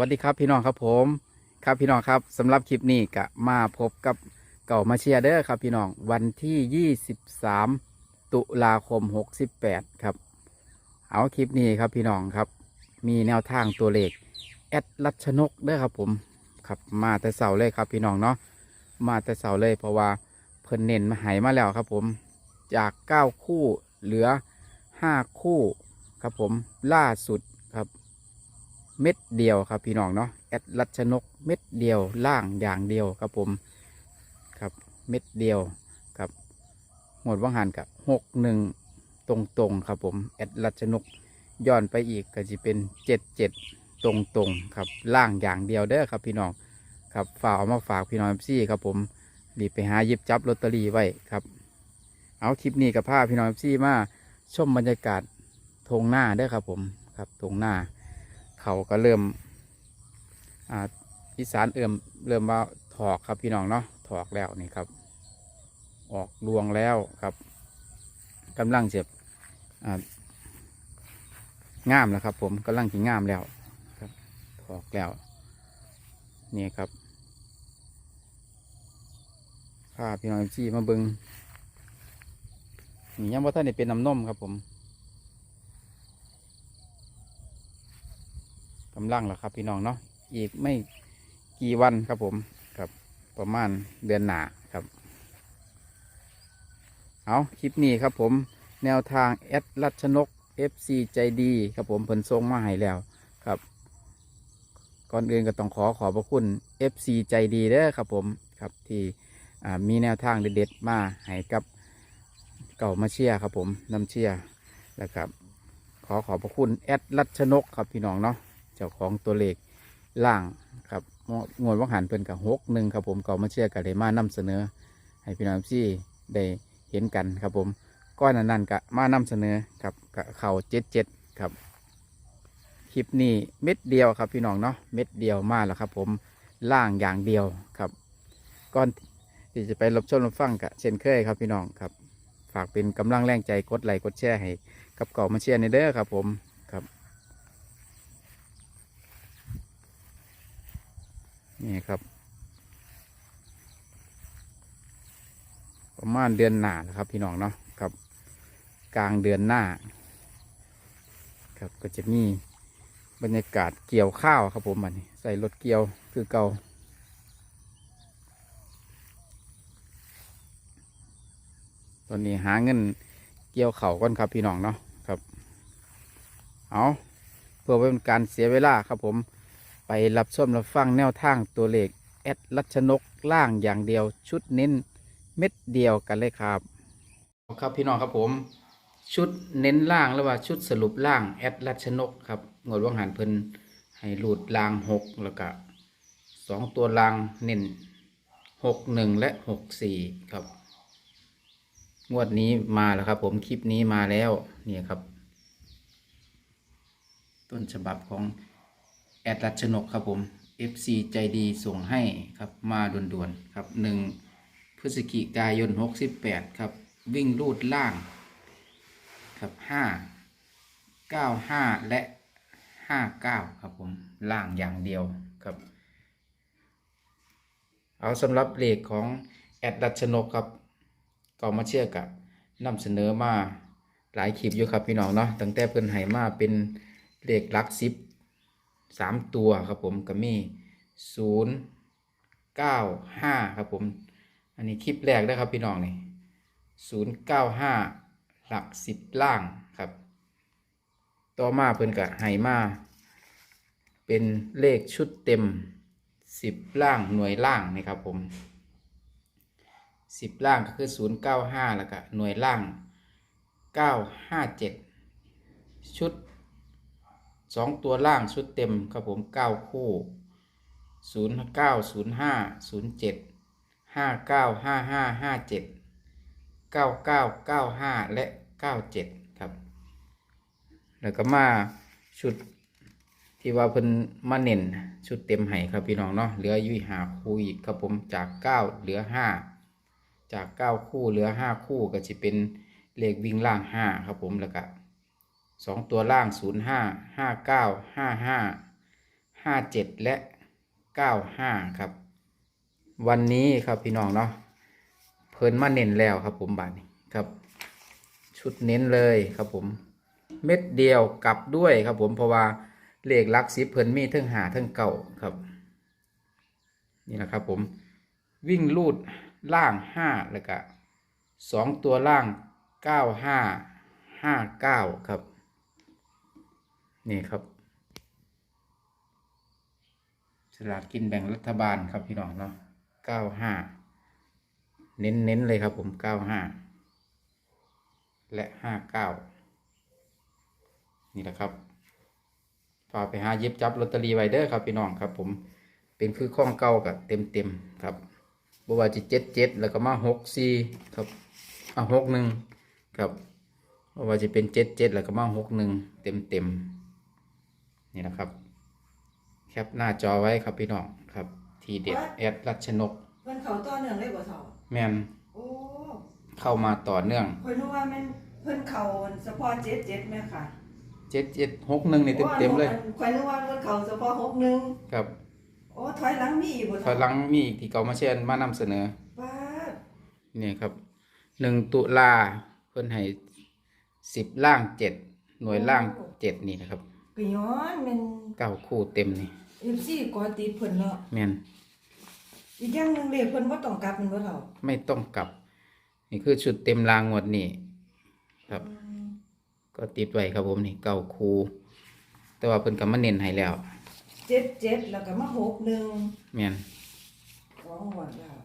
วัสดีครับพี่น้องครับผม ครับพี่น้องครับสำหรับคลิปนี้ก็มาพบกับเก่ามาเชียร์เด้อครับพี่น้องวันที่ 23 ตุลาคม 68 ครับ เอาคลิปนี้ครับพี่น้องครับ มีแนวทางตัวเลขแอดลัชนกเด้อครับผมครับมาแต่เสาเลยครับพี่น้องเนาะมาแต่เสาเลยเพราะว่าเพิ่นเน้นมาหายมาแล้วครับผมจาก 9 คู่เหลือ 5 คู่ครับผมล่าสุด เม็ดเดียวครับพี่น้องเนาะแอดลัชนกเม็ดเดียวล่างอย่างเดียวครับผมครับเม็ดเดียวครับหมดว่างหันกับหกหนึ่งตรงตรงครับผมแอดลัชนกย้อนไปอีกก็จะเป็นเจ็ดเจ็ดตรงตรงครับล่างอย่างเดียวเด้อครับพี่น้องครับฝากเอามาฝากพี่น้องซี่ครับผมรีบไปหาหยิบจับลอตเตอรี่ไว้ครับ เอาคลิปนี้กับภาพพี่น้องซี่มาชมบรรยากาศทงหน้าเด้ครับผมครับทงหน้า เขาก็เริ่มอ่าอีสานเอิ่มเริ่มว่าถอกครับพี่น้องเนาะถอกแล้วนี่ครับ ออกรวงแล้วครับกำลังเจ็บอ่างามแล้วครับ ผมกำลังถึงงามแล้วครับถอกแล้วนี่ครับพาพี่น้องจี้มาเบิงนี่ยังว่าท่านนี่เป็นน้ำนมครับผมำลังแล้วครับ พี่น้องเนาะอีกไม่กี่วันครับผมครับประมาณเดือนหนาครับ เอาคลิปนี้ครับผมแนวทางแอดรัชนก FC ใจดีครับผมเพิ่นทรงมาให้แล้วครับ ก่อนอื่นก็ต้องขอขอบพระคุณ FC ใจดีเด้อครับผมครับที่มีแนวทางเด็ดๆมาให้กับเก่ามาเชียครับผมน้ำเชียร์แล้วครับขอขอบพระคุณแอดรัชนกครับพี่น้องเนาะ เจ้าของตัวเลขล่างครับงวดวังหันเพิ่นกับหกหนึ่งครับผมก็มาเชื่อกันเลยมานำเสนอ ให้พี่น้องซี่ได้เห็นกันครับผมก้อนนั้นก็มานำเสนอครับกเข่าเจ็ดเจ็ดครับคลิปนี้เม็ดเดียวครับพี่น้องเนาะเม็ดเดียวมาแล้วครับผมล่างอย่างเดียวครับก่อนที่จะไปรับชมรับฟังกะเช่นเคยครับพี่น้องครับ ฝากเป็นกำลังแรงใจกดไลค์กดแชร์ให้กับเก่ามาเชียร์ในเด้อครับผมครับ นี่ครับ ประมาณเดือนหน้านะครับ พี่น้องเนาะครับ กลางเดือนหน้า ครับก็จะมีบรรยากาศเกี่ยวข้าวครับผมอันนี้ใส่รถเกี่ยวคือเก่าตอนนี้หาเงินเกี่ยวเข่าก่อนครับพี่น้องเนาะครับ เอาเพื่อเป็นการเสียเวลาครับผม ไปรับชมรับฟังแนวทางตัวเลขแอดลัชนกล่างอย่างเดียวชุดเน้นเม็ดเดียวกันเลยครับ ครับพี่น้องครับผม ชุดเน้นล่างหรือว่าชุดสรุปล่างแอดลัชนกครับงวดว่างหันเพิ่นให้หลุดล่างหกแล้วก็สองตัวล่างเน้นหกหนึ่งและหกสี่ครับ งวดนี้มาแล้วครับ ผมคลิปนี้มาแล้วเนี่ยครับ ต้นฉบับของ แอดรัชนกครับผม FC ใจดีส่งให้ครับมาด่วนๆครับหนึ่งพฤศจิกายน 68 ครับ วิ่งลูดล่าง ครับ 5 9 5 และ 59 ครับผมล่างอย่างเดียวครับ เอาสำหรับเลขของแอดรัชนกครับก็มาเชื่อกับนำเสนอมาหลายคลิปอยู่ครับพี่น้องเนาะตั้งแต่เพิ่นให้มาเป็นเลขลักสิบ สามตัวครับผมก็มีศูนย์เก้าห้าครับผม อันนี้คลิปแรกนะครับพี่น้องนี่ศูนย์เก้าห้าหลักสิบล่างครับ ต่อมาเพิ่นกับไห้มาเป็นเลขชุดเต็มสิบล่างหน่วยล่างนี่ครับผมสิบล่างก็คือศูนย์เก้าห้าแล้วก็หน่วยล่างเก้าห้าเจ็ดชุด สองตัวล่างชุดเต็มครับผมเก้าคู่ศูนย์เก้าศูนย์ห้าศูนย์เจ็ดห้าเก้าห้าห้าห้าเจ็ดเก้าเก้าเก้าห้าและเก้าเจ็ดครับ แล้วก็มาชุดที่ว่าเพิ่นมาเน้นชุดเต็มไห้ครับพี่น้องเนาะเหลือยุยหาคู่อีกครับผมจากเก้าเหลือห้าจากเก้าคู่เหลือห้าคู่ก็จะเป็นเลขวิ่งล่างห้าครับผมแล้วก็ สองตัวล่างศูนย์ห้าห้าเก้าห้าห้าห้าเจ็ดและเก้าห้าครับ วันนี้ครับพี่น้องเนาะเพิ่นมาเน้นแล้วครับผมบาทนี้ครับ ชุดเน้นเลยครับผม เม็ดเดียวกลับด้วยครับผมเพราะว่าเลขลักสิเพิ่นมีทั้งหาทั้งเก่าครับ นี่นะครับผมวิ่งลูดล่างห้าแล้วก็สองตัวล่างเก้าห้าห้าเก้าครับ นี่ครับสลากกินแบ่งรัฐบาลครับพี่น้องเนาะเก้าห้าเน้นเน้นเลยครับผมเก้าห้าและห้าเก้านี่แหละครับฝากไปหาเย็บจับลอตเตอรี่ไว้เด้อครับพี่น้องครับ ผมเป็นคือข้องเก่ากับเต็มเต็มครับบวาจะเจ็ดเจ็ดแล้วก็มาหกสี่ครับอะหกหนึ่งครับบวาจะเป็นเจ็ดเจ็ดแล้วก็มาหกหนึ่งเต็มเต็ม นี่นะครับ แคปหน้าจอไว้ครับพี่น้องครับ ทีเด็ดแอดรัชนกเพิ่นเขาต่อเนื่องเลยบ่เท่าแมนโอ้เข้ามาต่อเนื่องข่อยนึกว่าแม่นเพิ่นเขาเฉพาะเจ็ดเจ็ดแม่ค่ะเจ็ดเจ็ดหกหนึ่งนี่เต็มเต็มๆเลยโอ้อันข่อยนึกว่าเพิ่นเขาเฉพาะหกหนึ่งครับโอ้ถอยหลังมีอีกบ่ถอเท่ายหลังมีอีกที่เก่ามาเช่นมานำเสนอป้าดนี่ครับหนึ่งตุลาเพิ่นให้สิบล่างเจ็ดหน่วยล่างเจ็ดนี่นะครับ ก็ย้อนแม่นเก้าคู่เต็มนี่ FC กอติดเพิ่นเนาะแม่นอีกอย่างหนึงเลขเพิ่นบ่ต้องกลับแม่นบ่เท่าไม่ต้องกลับ นี่คือชุดเต็มรางงวดนี่ครับ อืมก็ติดไว้ครับผมนี่เก้าคู่แต่ว่าเพิ่นก็มาเน้นให้แล้วเจ็ดเจ็ดแล้วก็มาหกหนึ่งแม่นสองงวดแล้ว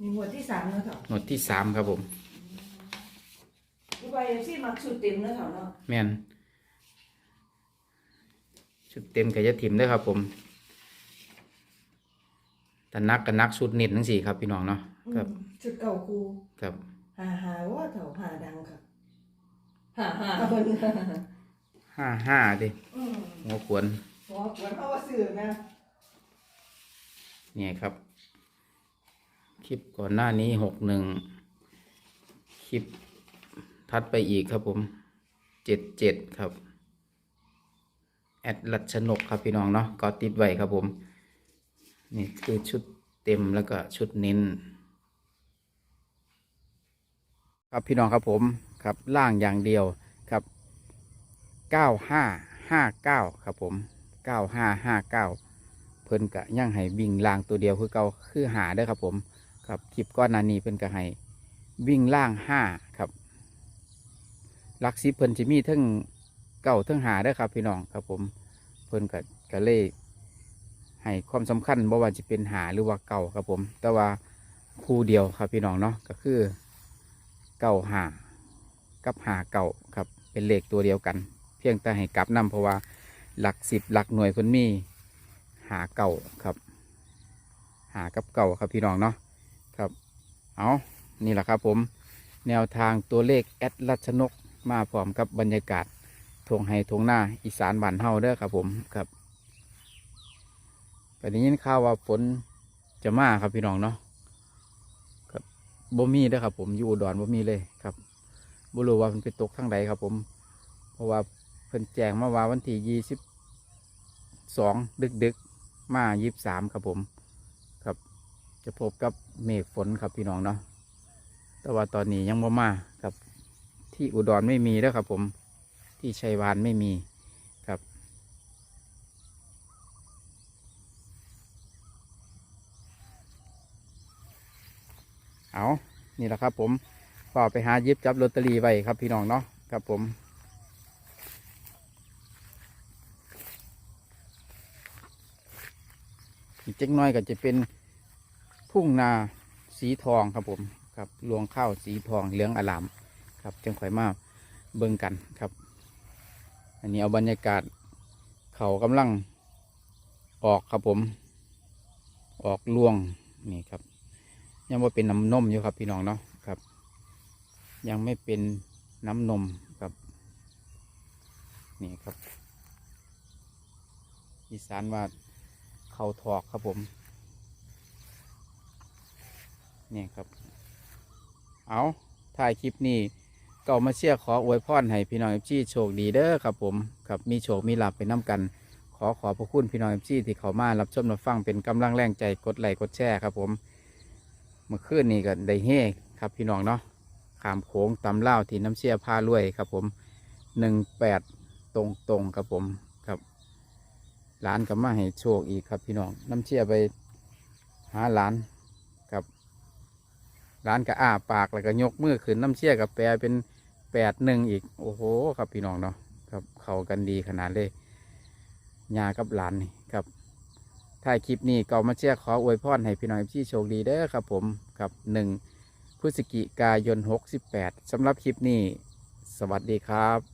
นี่งวดที่สามเนาะเท่างวดที่สามครับผม คือว่า FC มักชุดเต็มเนาะเท่าเนาะแม่น ชุดเต็มก็จะถิ่มเด้วยครับ ผมแต่นักก็นักชุดเน็ตทั้งสี่ครับพี่น้องเนาะครับอืมชุดเก่าคูครับหาหาว่าเท่าหาดังค่ะหาหาเพิ่นห้าห้าดิอืมหัวขวนหัวขวนเขาว่าซื้อนะเนี่ยครับ คลิปก่อนหน้านี้หกหนึ่งคลิปทัดไปอีกครับผมเจ็ดเจ็ดครับ แอดลัชนกครับพี่น้องเนาะก็ติดไว้ครับผม นี่คือชุดเต็มแล้วก็ชุดเน้น ครับพี่น้องครับผมครับล่างอย่างเดียวครับเก้าห้าห้าเก้าครับผมเก้าห้าห้าเก้าเพิ่นกะย่างให้วิ่งล่างตัวเดียวคือเก่าคือหาได้ครับผมครับคลิปก้อนนานีเพิ่นกะให้วิ่งล่างห้าครับลักสิเพิ่นจะมีทั้ง เก่าทั้งหาได้ครับ พี่น้องครับผมเพิ่นกะกะเลยให้ความสำคัญบ่ว่าจะเป็นหาหรือว่าเก่าครับผม แต่ว่าคู่เดียวครับพี่น้องเนาะก็คือเก่าหากับหาเก่าครับ เป็นเลขตัวเดียวกัน เพียงแต่ให้กลับนํเพราะว่าหลักสิบหลักหน่วยเพิ่นมีหาเก่าครับ หากับเก่าครับพี่น้องเนาะครับเอานี่แหละครับผม แนวทางตัวเลขแอดลัชนกมาพร้อมกับบรรยากาศ ทงไฮทงหน้าอีสานบ้านเฮาเด้อครับผมครับแต่ได้ยินข่าวว่าฝนจะมาครับพี่น้องเนาะครับบ่มีเด้อครับผมอยู่อุดรบ่มีเลยครับบ่รู้ว่ามันไปตกทางใดครับผม เพราะว่าเพิ่นแจ้งมาว่าวันที่ยี่สิบสองดึกดึกๆมายี่สามครับผมครับ จะพบกับเมฆฝนครับพี่น้องเนาะแต่ว่าตอนนี้ยังบ่มาครับ ที่อุดรไม่มีแล้วครับผม ที่ชัยวานไม่มีครับ เอานี่แหละครับผมฝากไปหายิบจับลอตเตอรี่ไว้ครับพี่น้องเนาะครับผมอีกจักน้อยก็จะเป็นทุ่งนาสีทองครับผมครับรวงข้าวสีทองเหลืองอลาม ครับจังข่อยมาเบิ่งกันครับ อันนี้เอาบรรยากาศ เขากำลังออกครับผม ออกรวงนี่ครับ ยังว่าเป็นน้ำนมอยู่ครับพี่น้องเนาะครับ ยังไม่เป็นน้ำนมครับ นี่ครับอีสานว่าเขาถอกครับผมนี่ครับ เอาถ่ายคลิปนี้ เก่ามาเชียร์ขออวยพรให้พี่น้องเอฟซีโชคดีเด้อครับผมครับมีโชคมีลาภไปน้ำกัน ขอขอบพระคุณพี่น้องเอฟซีที่เขามารับชมรับฟังเป็นกำลังแรงใจกดไลค์กดแชร์ครับผมเมื่อคืนนี้ก็ได้เฮครับพี่น้องเนาะขามโขงตำเล่าที่น้ำเชี่ยพารวยครับผมหนึ่งแปดตรงตรงครับผมครับร้านก็มาให้โชคอีกครับพี่น้องน้ำเชี่ยไปหาร้านครับร้านก็อ้าปากแล้วก็ยกมือขึ้นน้ำเชี่ยกับแปลเป็น แปดหนึ่งอีก โอ้โห ครับพี่น้องเนาะครับเข้ากันดีขนาดเลยยากับหลานนี่ครับถ้าคลิปนี้ก็มาเชียร์ขออวยพรให้พี่น้องที่โชคดีเด้อครับผมครับหนึ่งพฤศจิกายน 68สำหรับคลิปนี้ สวัสดีครับ